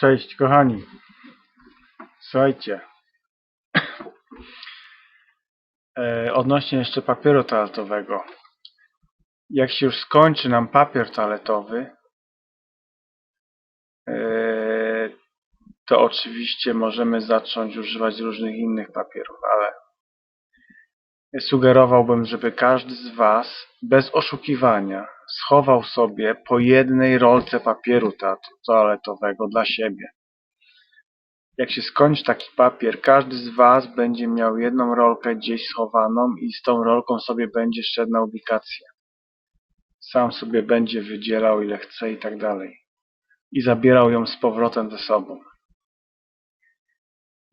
Cześć kochani. Słuchajcie. E, odnośnie jeszcze papieru toaletowego. Jak się już skończy nam papier toaletowy, e, to oczywiście możemy zacząć używać różnych innych papierów, ale sugerowałbym, żeby każdy z Was bez oszukiwania schował sobie po jednej rolce papieru toaletowego dla siebie. Jak się skończy taki papier, każdy z Was będzie miał jedną rolkę gdzieś schowaną i z tą rolką sobie będzie szedł na ubikację. Sam sobie będzie wydzielał ile chce i tak dalej. I zabierał ją z powrotem ze sobą.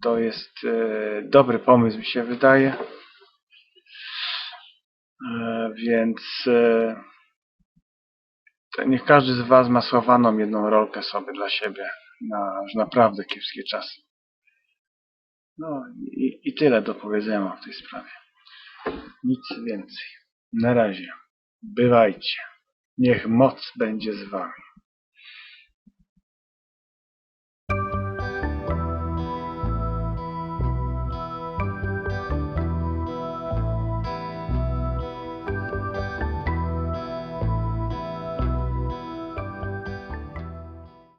To jest e, dobry pomysł, mi się wydaje. E, więc e, niech każdy z Was ma schowaną jedną rolkę sobie dla siebie na naprawdę kiepskie czasy. No i, i tyle do powiedzenia w tej sprawie. Nic więcej. Na razie. Bywajcie. Niech moc będzie z Wami.